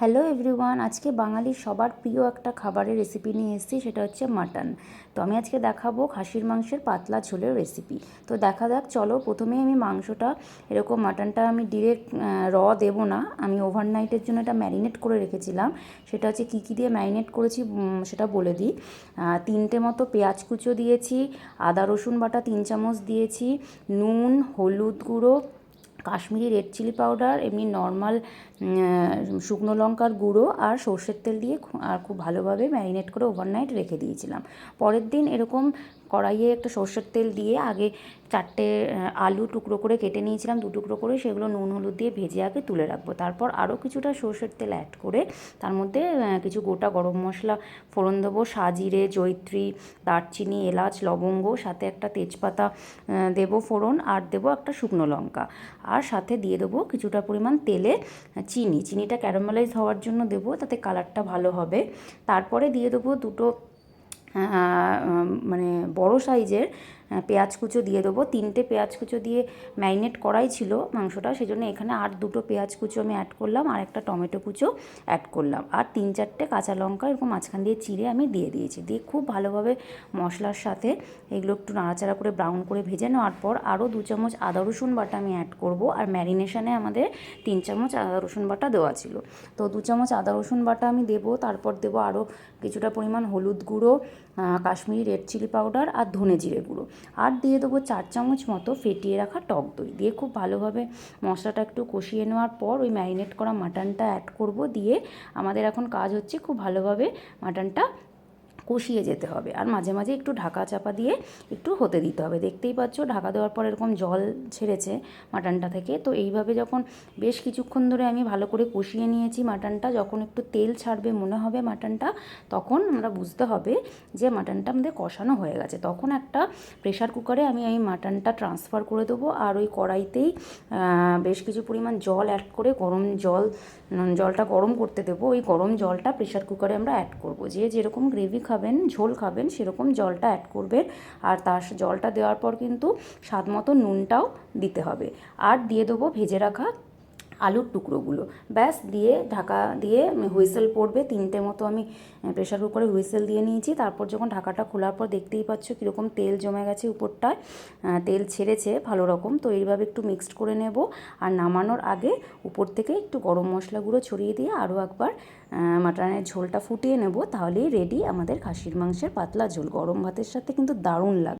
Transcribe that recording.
Hello everyone আজকে বাঙালির সবার প্রিয় একটা খাবারের রেসিপি নিয়ে এসেছি, সেটা হচ্ছে মাটন তো আমি আজকে দেখাবো খাসির মাংসের পাতলা ঝোলের রেসিপি তো দেখা যাক, চলো প্রথমেই আমি মাংসটা, এরকম মাটনটা আমি ডিরেক্ট র দেবো না। আমি ওভারনাইটের জন্য এটা ম্যারিনেট করে রেখেছিলাম। সেটা হচ্ছে কী কী দিয়ে ম্যারিনেট করেছি সেটা বলে দিই। তিনটে মতো পেঁয়াজ কুচো দিয়েছি, আদা রসুন বাটা তিন চামচ দিয়েছি, নুন, হলুদ গুঁড়ো কাশ্মীরি রেড চিলি পাউডার, এমনি নর্মাল শুকনো লঙ্কার গুঁড়ো আর সর্ষের তেল দিয়ে আর খুব ভালোভাবে ম্যারিনেট করে ওভারনাইট রেখে দিয়েছিলাম। পরের দিন এরকম কড়াইয়ে একটা সর্ষের তেল দিয়ে আগে চারটে আলু টুকরো করে কেটে নিয়েছিলাম, দু টুকরো করে সেগুলো নুন, হলুদ দিয়ে ভেজে আগে তুলে রাখব। তারপর আরও কিছুটা সর্ষের তেল অ্যাড করে তার মধ্যে কিছু গোটা গরম মশলা, ফোড়ন দেবো, সাজিরে জৈত্রী দারচিনি, এলাচ, লবঙ্গ, সাথে একটা তেজপাতা দেবো ফোড়ন আর দেবো একটা শুকনো লঙ্কা। আর সাথে দিয়ে দেবো কিছুটা পরিমাণ তেলে চিনি। চিনিটা ক্যারামেলাইজ হওয়ার জন্য দেবো, তাতে কালারটা ভালো হবে। তারপরে দিয়ে দেবো দুটো মানে বড় সাইজের পেঁয়াজ কুচো দিয়ে দেবো। তিনটে পেঁয়াজ কুচো দিয়ে ম্যারিনেট করাই ছিল মাংসটা, সেজন্য এখানে আর দুটো পেঁয়াজ কুচো আমি অ্যাড করলাম, আর একটা টমেটো কুচো অ্যাড করলাম। আর তিন চারটে কাঁচা লঙ্কা, এরকম মাঝখান দিয়ে চিড়ে আমি দিয়ে দিয়েছি। দিয়ে খুব ভালোভাবে মশলার সাথে এগুলো একটু নাড়াচাড়া করে ব্রাউন করে ভেজে নেওয়ার পর আরও দু চামচ আদা, রসুন বাটা আমি অ্যাড করব। আর ম্যারিনেশনে আমাদের তিন চামচ আদা, রসুন বাটা দেওয়া ছিল। তো দু চামচ আদা, রসুন বাটা আমি দেবো, তারপর দেবো আরও কিছুটা পরিমাণ হলুদ গুঁড়ো কাশ্মীরি রেড চিলি পাউডার আর ধনে জিরে গুঁড়ো। আর দিয়ে দেবো চার চামচ মতো ফেটিয়ে রাখা টক দই। দিয়ে খুব ভালোভাবে মশলাটা একটু কষিয়ে নেওয়ার পর ওই ম্যারিনেট করা মাটনটা অ্যাড করব। দিয়ে আমাদের এখন কাজ হচ্ছে খুব ভালোভাবে মাটনটা কষিয়ে যেতে হবে। আর মাঝে মাঝে একটু ঢাকা চাপা দিয়ে একটু হতে দিতে হবে। দেখতেই পাচ্ছ ঢাকা দেওয়ার পর এরকম জল ছেড়েছে মাটনটা থেকে। তো এইভাবে যখন বেশ কিছুক্ষণ ধরে আমি ভালো করে কষিয়ে নিয়েছি মাটনটা, যখন একটু তেল ছাড়বে মনে হবে মাটনটা, তখন আমরা বুঝতে হবে যে মাটনটা আমাদের কষানো হয়ে গেছে। তখন একটা প্রেশার কুকারে আমি এই মাটনটা ট্রান্সফার করে দেবো। আর ওই কড়াইতেই বেশ কিছু পরিমাণ জল অ্যাড করে গরম জল জলটা গরম করতে দেবো। ওই গরম জলটা প্রেশার কুকারে আমরা অ্যাড করব। যে যেরকম গ্রেভি খাবেন, ঝোল খাবেন, সেরকম জলটা অ্যাড করবেন। আর তার জলটা দেওয়ার পর কিন্তু স্বাদ মতো নুনটাও দিতে হবে। আর দিয়ে দেবো ভেজে রাখা আলুর টুকরোগুলো। ব্যাস, দিয়ে ঢাকা দিয়ে হুইসেল পড়বে। তিনটে মতো আমি প্রেশার কুকারে হুইসেল দিয়ে নিয়েছি। তারপর যখন ঢাকাটা খোলার পর দেখতেই পাচ্ছ কীরকম তেল জমে গেছে উপরটায়। তেল ছেড়েছে, ভালো রকম। তো এইভাবে একটু মিক্সড করে নেব। আর নামানোর আগে উপর থেকে একটু গরম মশলা গুঁড়ো ছড়িয়ে দিয়ে আরও একবার মাটনের ঝোলটা ফুটিয়ে নেব। তাহলেই রেডি আমাদের খাসির মাংসের পাতলা ঝোল। গরম ভাতের সাথে কিন্তু দারুণ লাগবে